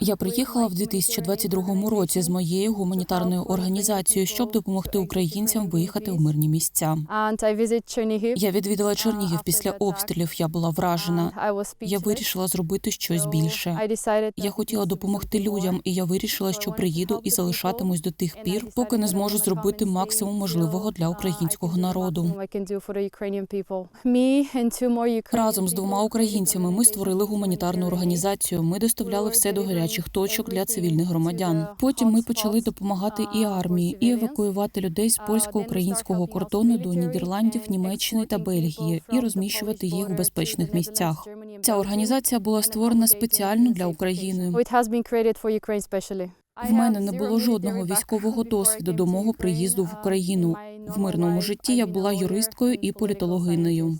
Я приїхала в 2022 році з моєю гуманітарною організацією, щоб допомогти українцям виїхати в мирні місця. Я відвідала Чернігів після обстрілів. Я була вражена. Я вирішила зробити щось більше. Я хотіла допомогти людям, і я вирішила, що приїду і залишатимусь до тих пір, поки не зможу зробити максимум можливого для українського народу. Разом з двома українцями ми створили гуманітарну організацію. Ми доставляли все до гарячих точок для цивільних громадян. Потім ми почали допомагати і армії, і евакуювати людей з польсько-українського кордону до Нідерландів, Німеччини та Бельгії і розміщувати їх в безпечних місцях. Ця організація була створена спеціально для України. В мене не було жодного військового досвіду до мого приїзду в Україну. В мирному житті я була юристкою і політологинею.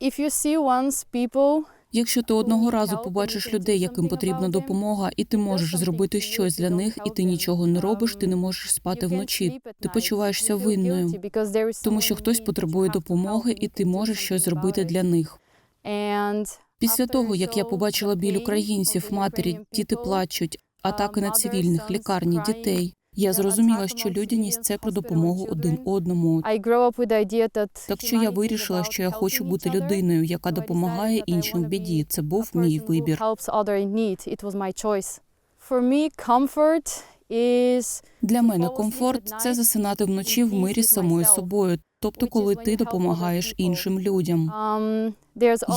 If you see once people Якщо ти одного разу побачиш людей, яким потрібна допомога, і ти можеш зробити щось для них, і ти нічого не робиш, ти не можеш спати вночі. Ти почуваєшся винною, тому що хтось потребує допомоги, і ти можеш щось зробити для них. Після того, як я побачила біль українців, матері, діти плачуть, атаки на цивільних, лікарні, дітей. Я зрозуміла, що людяність це про допомогу один одному. Так що я вирішила, що я хочу бути людиною, яка допомагає іншим в біді. Це був мій вибір. Для мене комфорт це засинати вночі в мирі з самою собою. Тобто, коли ти допомагаєш іншим людям. um,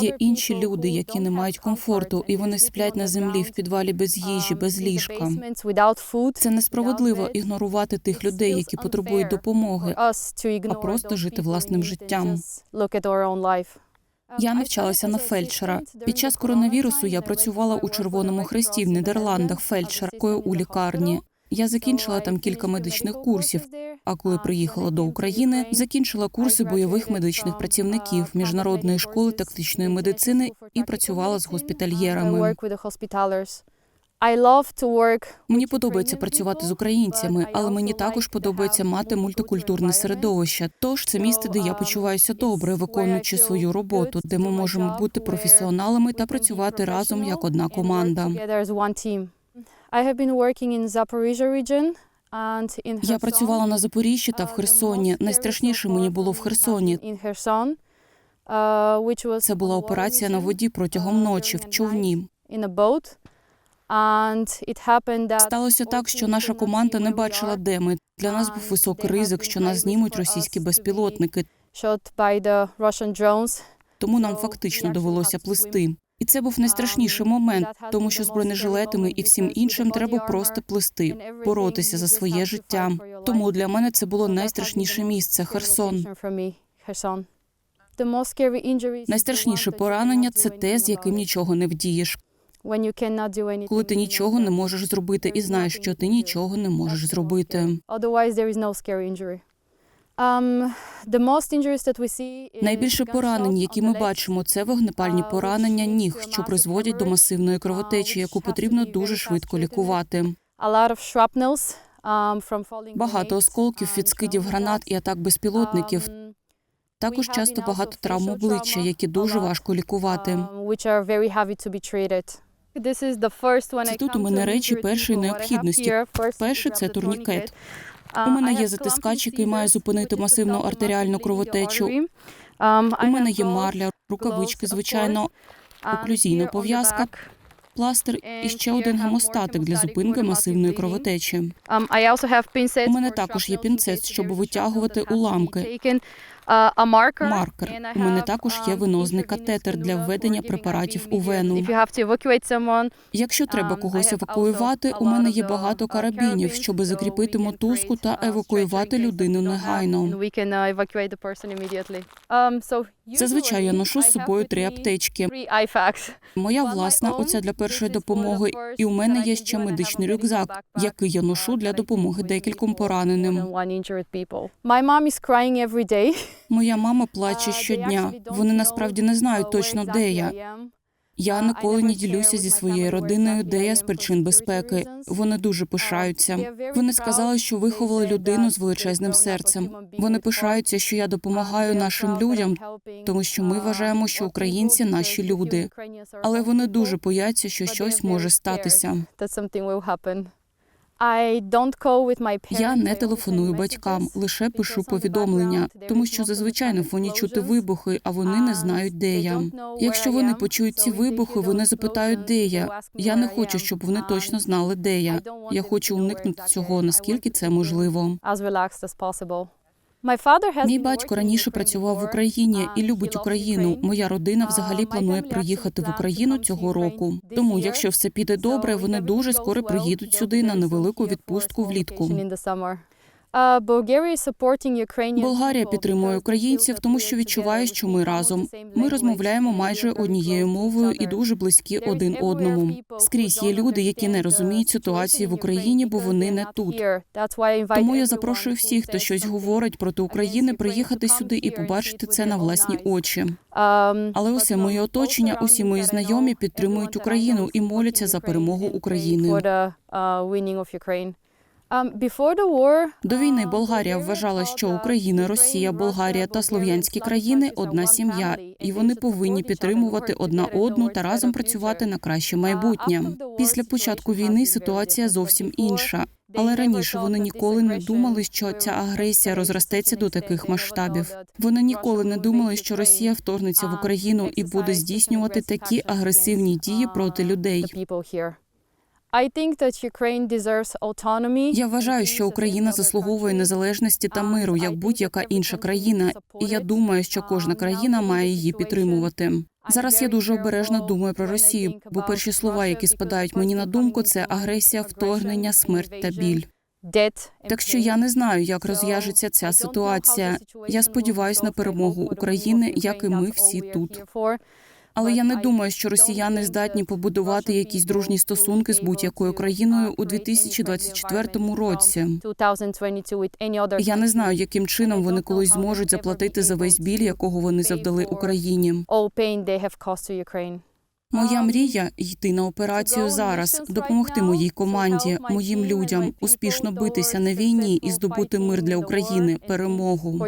Є інші люди, які не мають комфорту, і вони сплять на землі в підвалі без їжі, um, без ліжка. Це несправедливо ігнорувати тих людей, які потребують допомоги. ignore просто жити власним життям. life. Я Um, навчалася на фельдшера. Під час коронавірусу я працювала у Червоному Хресті в Нідерландах фельдшеркою у лікарні. Я закінчила там кілька медичних курсів. А коли приїхала до України, закінчила курси бойових медичних працівників, міжнародної школи тактичної медицини і працювала з госпітальєрами. Мені подобається працювати з українцями, але мені також подобається мати мультикультурне середовище. Тож це місце, де я почуваюся добре, виконуючи свою роботу, де ми можемо бути професіоналами та працювати разом як одна команда. Я працювала на Запоріжжі та в Uh, Херсоні. Найстрашніше мені було в Херсоні. uh, Це була операція на воді протягом uh, ночі в човні. Сталося так, що наша команда не бачила, де ми. Для нас був високий ризик, що нас знімуть російські безпілотники, тому нам фактично довелося плисти. І це був найстрашніший Um, момент, тому що з бронежилетами і всім іншим треба просто плисти, боротися за своє життя. Тому для мене це було найстрашніше місце Херсон. Найстрашніше поранення це те, з яким нічого не вдієш. Коли ти нічого не можеш зробити і знаєш, що ти нічого не можеш зробити. Найбільше поранень, які ми бачимо, це вогнепальні uh, поранення ніг, що призводять до масивної uh, кровотечі, яку потрібно дуже швидко лікувати. Um, Багато осколків and від скидів гранат і атак безпілотників. Um, Також часто багато травм обличчя, які дуже важко лікувати. um, Це тут у мене речі першої необхідності. Перше це турнікет. У Uh, мене є затискач, який має зупинити масивну артеріальну кровотечу. Um, У мене є марля, рукавички, звичайно, оклюзійна пов'язка, пластир і ще один гемостатик для зупинки масивної кровотечі. Um, У мене також є пінцет, щоб витягувати уламки. Uh, Маркер. У мене також є um, венозний катетер для введення препаратів у вену. Якщо треба Um, когось евакуювати, у мене є багато uh, карабінів, щоб закріпити мотузку та uh, евакуювати людину негайно. uh. Um, Зазвичай я ношу з собою три аптечки. Моя власна, оця для першої допомоги, і у мене є ще медичний рюкзак, який я ношу uh, для допомоги декільком пораненим. Моя мама плаче щодня. Вони насправді не знають точно, де я. Я ніколи не ділюся зі своєю родиною, де я з причин безпеки. Вони дуже пишаються. Вони сказали, що виховали людину з величезним серцем. Вони пишаються, що я допомагаю нашим людям, тому що ми вважаємо, що українці наші люди. Але вони дуже бояться, що щось може статися. Я не телефоную батькам, лише пишу повідомлення, тому що зазвичай на фоні чути вибухи, а вони не знають, де я. Якщо вони почують ці вибухи, вони запитають, де я. Я не хочу, щоб вони точно знали, де я. Я хочу уникнути цього, наскільки це можливо. Мій батько раніше працював в Україні і любить Україну. Моя родина взагалі планує приїхати в Україну цього року. Тому, якщо все піде добре, вони дуже скоро приїдуть сюди на невелику відпустку влітку. Болгарія підтримує українців, тому що відчуває, що ми разом. Ми розмовляємо майже однією мовою і дуже близькі один одному. Скрізь є люди, які не розуміють ситуації в Україні, бо вони не тут. Тому я запрошую всіх, хто щось говорить проти України, приїхати сюди і побачити це на власні очі. Але усе моє оточення, усі мої знайомі підтримують Україну і моляться за перемогу України. До війни Болгарія вважала, що Україна, Росія, Болгарія та слов'янські країни одна сім'я, і вони повинні підтримувати одна одну та разом працювати на краще майбутнє. Після початку війни ситуація зовсім інша. Але раніше вони ніколи не думали, що ця агресія розростеться до таких масштабів. Вони ніколи не думали, що Росія вторгнеться в Україну і буде здійснювати такі агресивні дії проти людей. Я вважаю, що Україна заслуговує незалежності та миру як будь-яка інша країна, і я думаю, що кожна країна має її підтримувати. Зараз я дуже обережно думаю про Росію, бо перші слова, які спадають мені на думку, це агресія, вторгнення, смерть та біль. Так що я не знаю, як розв'яжеться ця ситуація. Я сподіваюся на перемогу України, як і ми всі тут. Але я не думаю, що росіяни здатні побудувати якісь дружні стосунки з будь-якою країною у 2024 році. Я не знаю, яким чином вони колись зможуть заплатити за весь біль, якого вони завдали Україні. Моя мрія йти на операцію зараз, допомогти моїй команді, моїм людям успішно битися на війні і здобути мир для України, перемогу.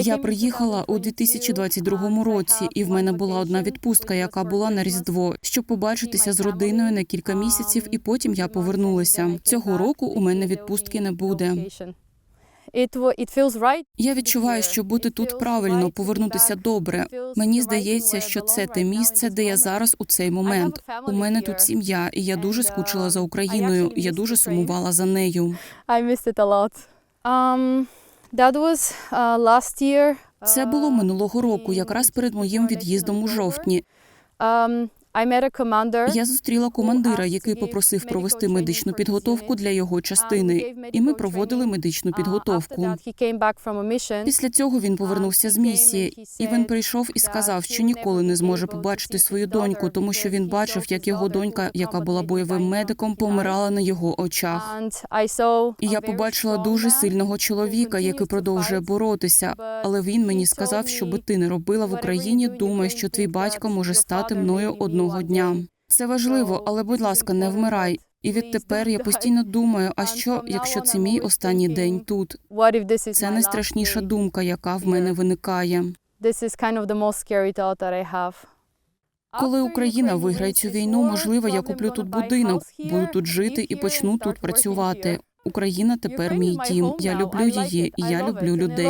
Я приїхала у 2022 році, і в мене була одна відпустка, яка була на різдво, щоб побачитися з родиною на кілька місяців, і потім я повернулася. Цього року у мене відпустки не буде. Я відчуваю, що бути тут правильно, повернутися добре. Мені здається, що це те місце, де я зараз у цей момент. У мене тут сім'я, і я дуже скучила за Україною. Я дуже сумувала за нею. Це було минулого року, якраз перед моїм від'їздом у жовтні. Я зустріла командира, який попросив провести медичну підготовку для його частини, і ми проводили медичну підготовку. Після цього він повернувся з місії, і він прийшов і сказав, що ніколи не зможе побачити свою доньку, тому що він бачив, як його донька, яка була бойовим медиком, помирала на його очах. І я побачила дуже сильного чоловіка, який продовжує боротися. Але він мені сказав, що би ти не робила в Україні. Думай, що твій батько може стати мною одного дня. Це важливо, але будь ласка, не вмирай. І відтепер я постійно думаю: а що, якщо це мій останній день тут? Це найстрашніша думка, яка в мене виникає. Коли Україна виграє цю війну, можливо, я куплю тут будинок, буду тут жити і почну тут працювати. Україна тепер мій дім. Я люблю її, і я люблю людей.